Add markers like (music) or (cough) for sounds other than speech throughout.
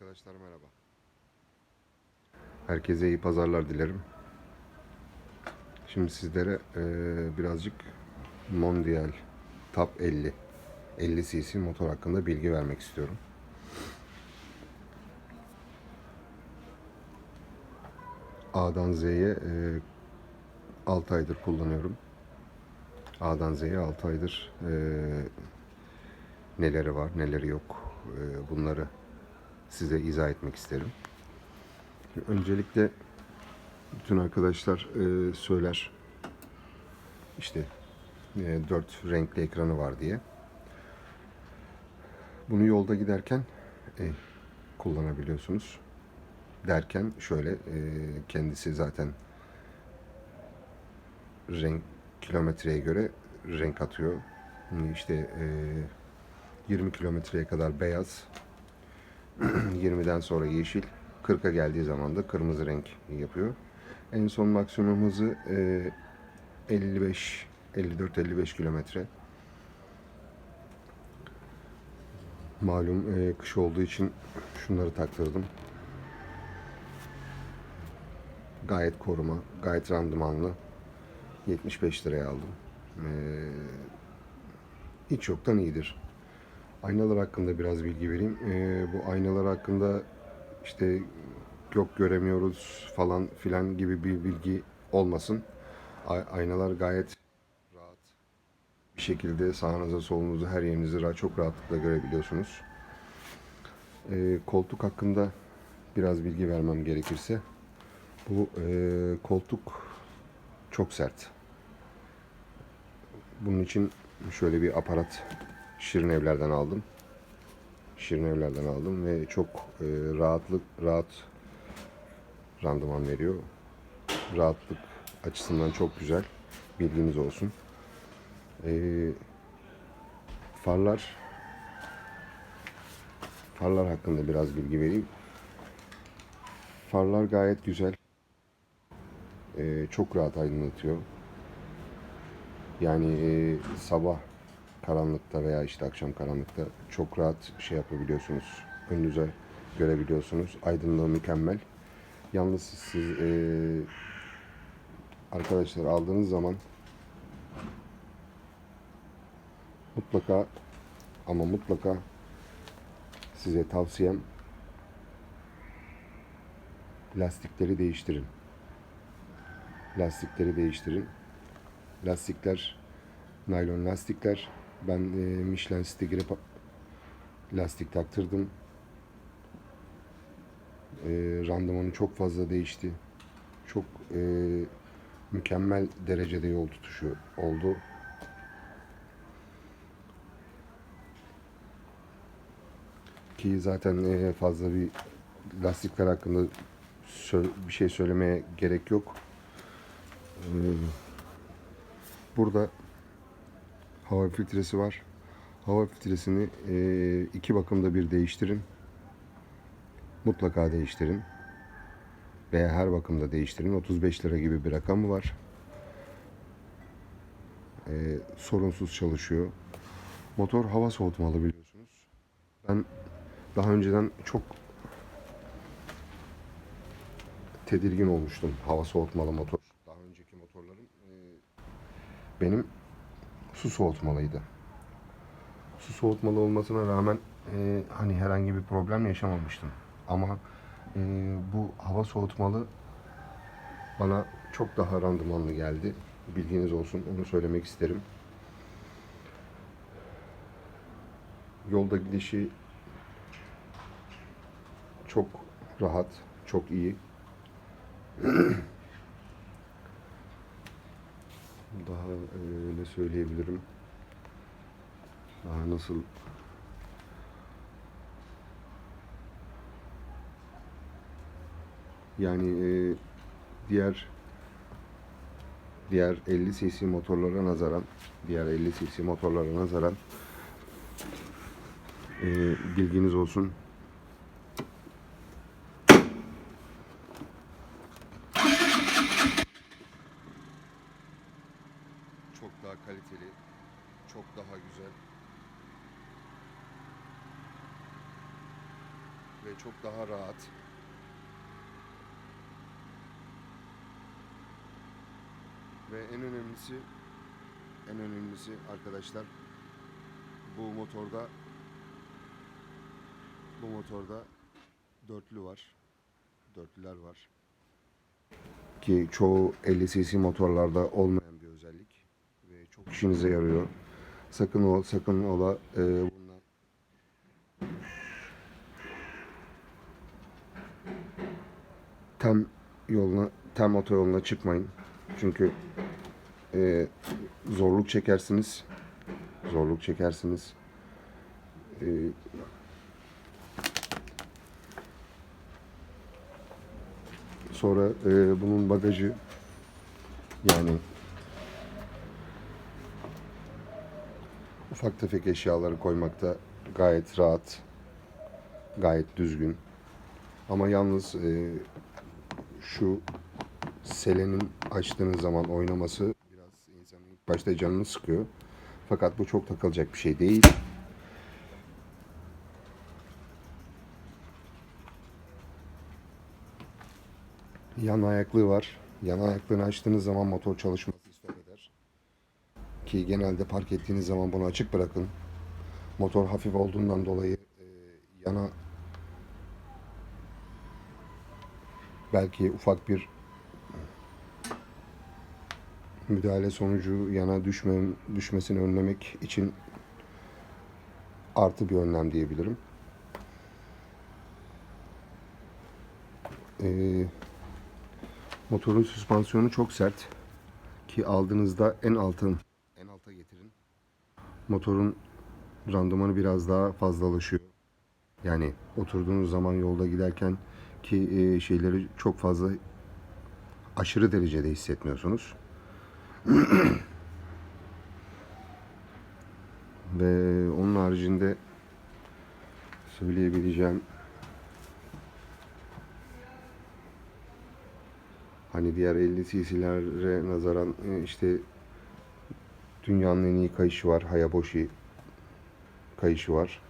Arkadaşlar merhaba. Herkese iyi pazarlar dilerim. Şimdi sizlere eee, birazcık Mondial Top 50 50 cc motor hakkında bilgi vermek istiyorum. A'dan Z'ye 6 aydır kullanıyorum. A'dan Z'ye 6 aydır eee, neleri var, neleri yok eee, bunları size izah etmek isterim. Öncelikle bütün arkadaşlar eee, söyler işte eee, dört renkli ekranı var diye. Bunu yolda giderken e, kullanabiliyorsunuz. Derken şöyle e, kendisi zaten renk kilometreye göre renk atıyor. İşte e, 20 kilometreye kadar beyaz, (clears throat) 20'den sonra yeşil, 40'a geldiği zaman da kırmızı renk yapıyor. En son maksimum hızı e, 55 54-55 kilometre. Malum e, kış olduğu için şunları taktırdım. Gayet koruma, gayet randımanlı. 75 liraya aldım. E, hiç yoktan iyidir. Aynalar hakkında biraz bilgi vereyim. E, bu aynalar hakkında işte yok göremiyoruz falan filan gibi bir bilgi olmasın. Aynalar gayet rahat bir şekilde sağınıza solunuzu her yerinizi çok rahatlıkla görebiliyorsunuz. Ee, koltuk hakkında biraz bilgi vermem gerekirse bu e, koltuk çok sert. Bunun için şöyle bir aparat Şirin Evler'den aldım. Şirin Evler'den aldım ve çok e, rahatlık rahat randıman veriyor. Rahatlık açısından çok güzel. Bilginiz olsun. Ee, farlar farlar hakkında biraz bilgi vereyim. Farlar gayet güzel. Ee, çok rahat aydınlatıyor. Yani e, sabah karanlıkta veya işte akşam karanlıkta çok rahat şey yapabiliyorsunuz. Önünüze görebiliyorsunuz. Aydınlığı mükemmel. Yalnız siz e, arkadaşlar aldığınız zaman mutlaka ama mutlaka size tavsiyem lastikleri değiştirin. Lastikleri değiştirin. Lastikler naylon lastikler. Ben e, Michelin stigre lastik taktırdım. E, randımanı çok fazla değişti. Çok e, mükemmel derecede yol tutuşu oldu. Ki zaten e, fazla bir lastikler hakkında bir şey söylemeye gerek yok. Ee, Burada hava filtresi var. Hava filtresini e, iki bakımda bir değiştirin. Mutlaka değiştirin. Veya her bakımda değiştirin. 35 lira gibi bir rakamı var. Ee, sorunsuz çalışıyor. Motor hava soğutmalı biliyorsunuz. Ben daha önceden çok tedirgin olmuştum hava soğutmalı motor. Daha önceki motorlarım e, benim su soğutmalıydı. Su soğutmalı olmasına rağmen e, hani herhangi bir problem yaşamamıştım. Ama e, bu hava soğutmalı bana çok daha randımanlı geldi. Bilginiz olsun onu söylemek isterim. Yolda gidişi çok rahat, çok iyi. (clears throat) Daha e, ne söyleyebilirim? Daha nasıl yani e, diğer diğer 50 cc motorlara nazaran diğer 50 cc motorlara nazaran e, bilginiz olsun çok daha kaliteli, çok daha güzel ve çok daha rahat. Ve en önemlisi en önemlisi arkadaşlar bu motorda bu motorda dörtlü var. Dörtlüler var. Ki çoğu 50 cc motorlarda olmayan bir özellik ve çok işinize yarıyor. Sakın ol, sakın ola e, bundan tem yoluna, tem otoyoluna çıkmayın. Çünkü e, zorluk çekersiniz. Zorluk çekersiniz. E, sonra e, bunun bagajı yani ufak tefek eşyaları koymakta gayet rahat, gayet düzgün. Ama yalnız e, şu selenin açtığınız zaman oynaması başta canını sıkıyor. Fakat bu çok takılacak bir şey değil. Yan ayaklığı var. Yan ayaklığını açtığınız zaman motor çalışması stop eder. Ki genelde park ettiğiniz zaman bunu açık bırakın. Motor hafif olduğundan dolayı e, yana belki ufak bir müdahale sonucu yana düşme, düşmesini önlemek için artı bir önlem diyebilirim. Ee, motorun süspansiyonu çok sert ki aldığınızda en altın en alta getirin. Motorun randımanı biraz daha fazlalaşıyor. Yani oturduğunuz zaman yolda giderken ki e, şeyleri çok fazla aşırı derecede hissetmiyorsunuz. Ve onun haricinde söyleyebileceğim hani diğer 50 cc'lere nazaran e, işte dünyanın en iyi kayışı var. Hayabushi kayışı var.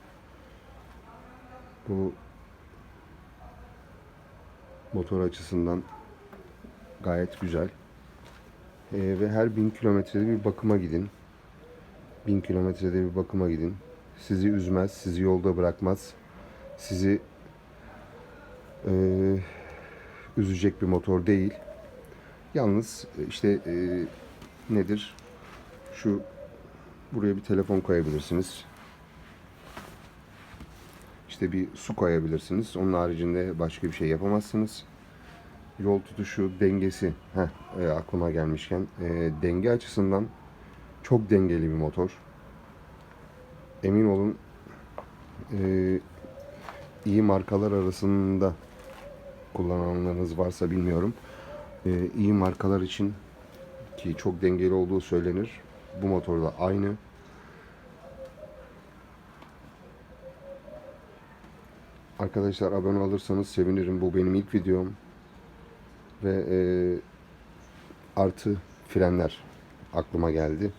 Bu motor açısından gayet güzel. Ee, ve her bin kilometrede bir bakıma gidin. Bin kilometrede bir bakıma gidin. Sizi üzmez, sizi yolda bırakmaz. Sizi e, üzecek bir motor değil. Yalnız e, işte e, nedir? Şu buraya bir telefon koyabilirsiniz. İşte bir su koyabilirsiniz. Onun haricinde başka bir şey yapamazsınız yol tutuşu, dengesi, heh, e, aklıma gelmişken e, denge açısından çok dengeli bir motor. Emin olun e, iyi markalar arasında kullananlarınız varsa bilmiyorum. E, iyi markalar için ki çok dengeli olduğu söylenir. Bu motorda aynı. Arkadaşlar abone olursanız sevinirim. Bu benim ilk videom ve e, artı frenler aklıma geldi.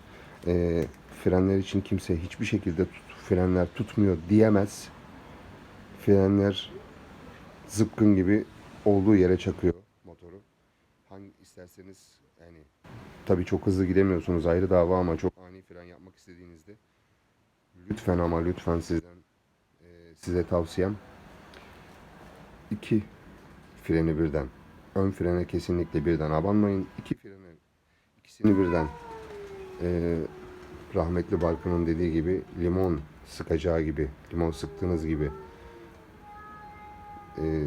E, frenler için kimse hiçbir şekilde tut, frenler tutmuyor diyemez. Frenler zıpkın gibi olduğu yere çakıyor motoru. Hangi isterseniz yani tabii çok hızlı gidemiyorsunuz ayrı dava ama çok ani fren yapmak istediğinizde lütfen ama lütfen sizden e, size tavsiyem iki freni birden ön frene kesinlikle birden abanmayın. İki frene, ikisini birden e, rahmetli Barkın'ın dediği gibi limon sıkacağı gibi, limon sıktığınız gibi e,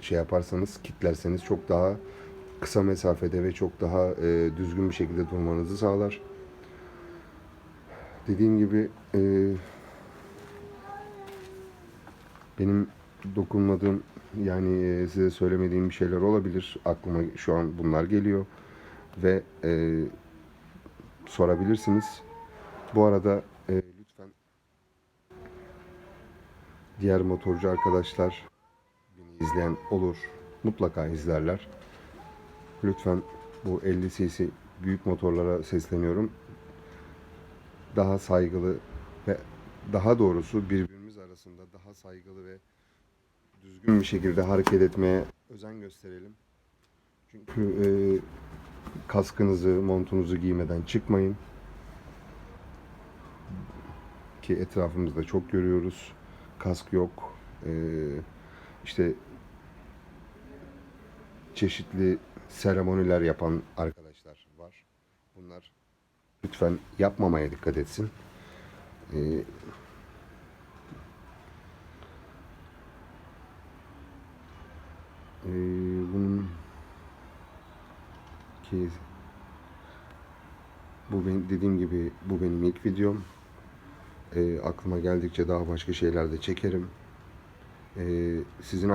şey yaparsanız, kitlerseniz çok daha kısa mesafede ve çok daha e, düzgün bir şekilde durmanızı sağlar. Dediğim gibi e, benim dokunmadığım yani e, size söylemediğim bir şeyler olabilir. Aklıma şu an bunlar geliyor ve e, sorabilirsiniz. Bu arada e, lütfen diğer motorcu arkadaşlar beni izleyen olur. Mutlaka izlerler. Lütfen bu 50 cc büyük motorlara sesleniyorum. Daha saygılı ve daha doğrusu birbirimiz arasında daha saygılı ve düzgün bir şekilde hareket etmeye özen gösterelim. Çünkü e, kaskınızı, montunuzu giymeden çıkmayın. Ki etrafımızda çok görüyoruz. Kask yok. E, işte çeşitli seremoniler yapan arkadaşlar var. Bunlar lütfen yapmamaya dikkat etsin. E, bunun ki bu benim dediğim gibi bu benim ilk videom. E, aklıma geldikçe daha başka şeyler de çekerim. E, sizin